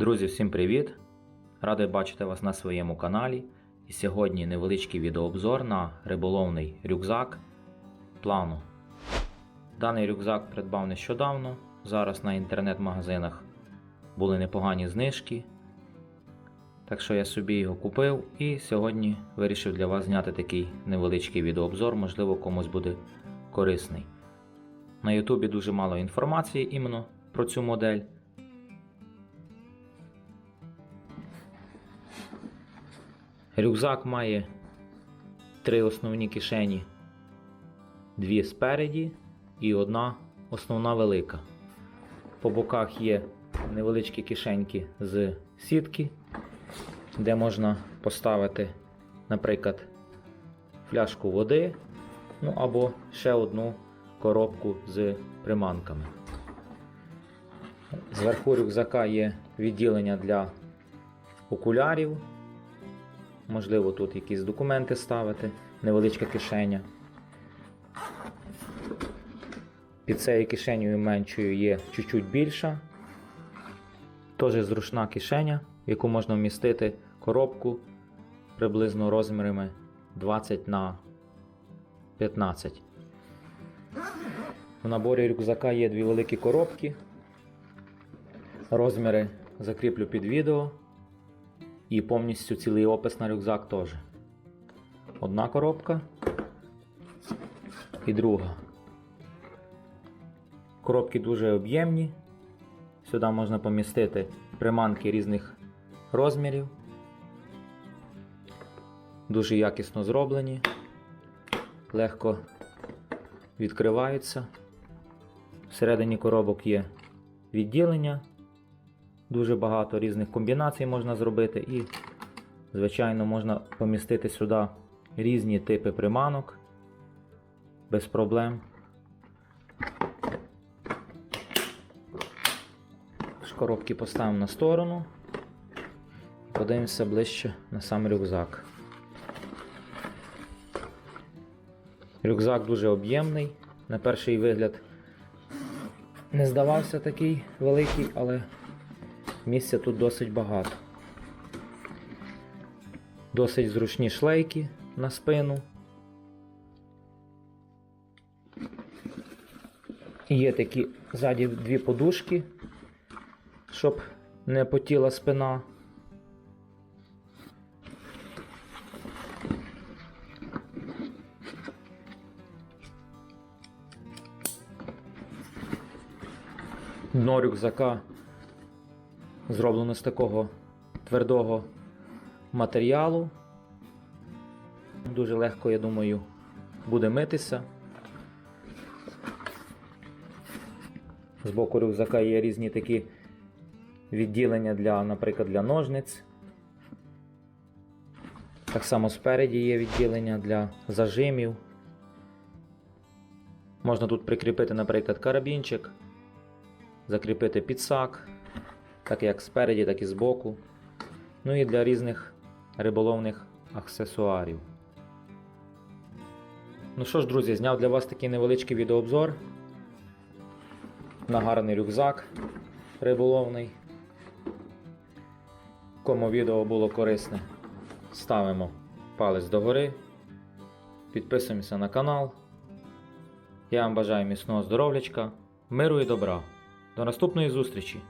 Друзі, всім привіт! Радий бачити вас на своєму каналі. І сьогодні невеличкий відеообзор на риболовний рюкзак плану. Даний рюкзак придбав нещодавно. Зараз на інтернет-магазинах були непогані знижки. Так що я собі його купив і сьогодні вирішив для вас зняти такий невеличкий відеообзор, можливо, комусь буде корисний. На Ютубі дуже мало інформації іменно про цю модель. Рюкзак має три основні кишені, дві спереді і одна основна велика. По боках є невеличкі кишеньки з сітки, де можна поставити, наприклад, фляжку води, ну або ще одну коробку з приманками. Зверху рюкзака є відділення для окулярів. Можливо, тут якісь документи ставити, невеличка кишеня. Під цією кишенею меншою є чуть-чуть більша. Теж зручна кишеня, в яку можна вмістити коробку приблизно розмірами 20 на 15. В наборі рюкзака є дві великі коробки. Розміри закріплю під відео. І повністю цілий опис на рюкзак теж. Одна коробка і друга. Коробки дуже об'ємні. Сюди можна помістити приманки різних розмірів. Дуже якісно зроблені, легко відкриваються. Всередині коробок є відділення. Дуже багато різних комбінацій можна зробити і, звичайно, можна помістити сюди різні типи приманок без проблем. Коробки поставимо на сторону. Подивимося ближче на сам рюкзак. Рюкзак дуже об'ємний. На перший вигляд не здавався такий великий, але Місця тут досить багато. Досить зручні шлейки на спину. Є такі ззаді дві подушки, щоб не потіла спина. Дно рюкзака зроблено з такого твердого матеріалу. Дуже легко, я думаю, буде митися. З боку рюкзака є різні такі відділення для, наприклад, для ножниць. Так само спереді є відділення для зажимів. Можна тут прикріпити, наприклад, карабінчик, закріпити підсак так як спереді, так і збоку. Ну і для різних риболовних аксесуарів. Ну що ж, друзі, зняв для вас такий невеличкий відеообзор на гарний рюкзак риболовний. Кому відео було корисне, ставимо палець догори, підписуємося на канал. Я вам бажаю міцного здоров'ячка, миру і добра. До наступної зустрічі!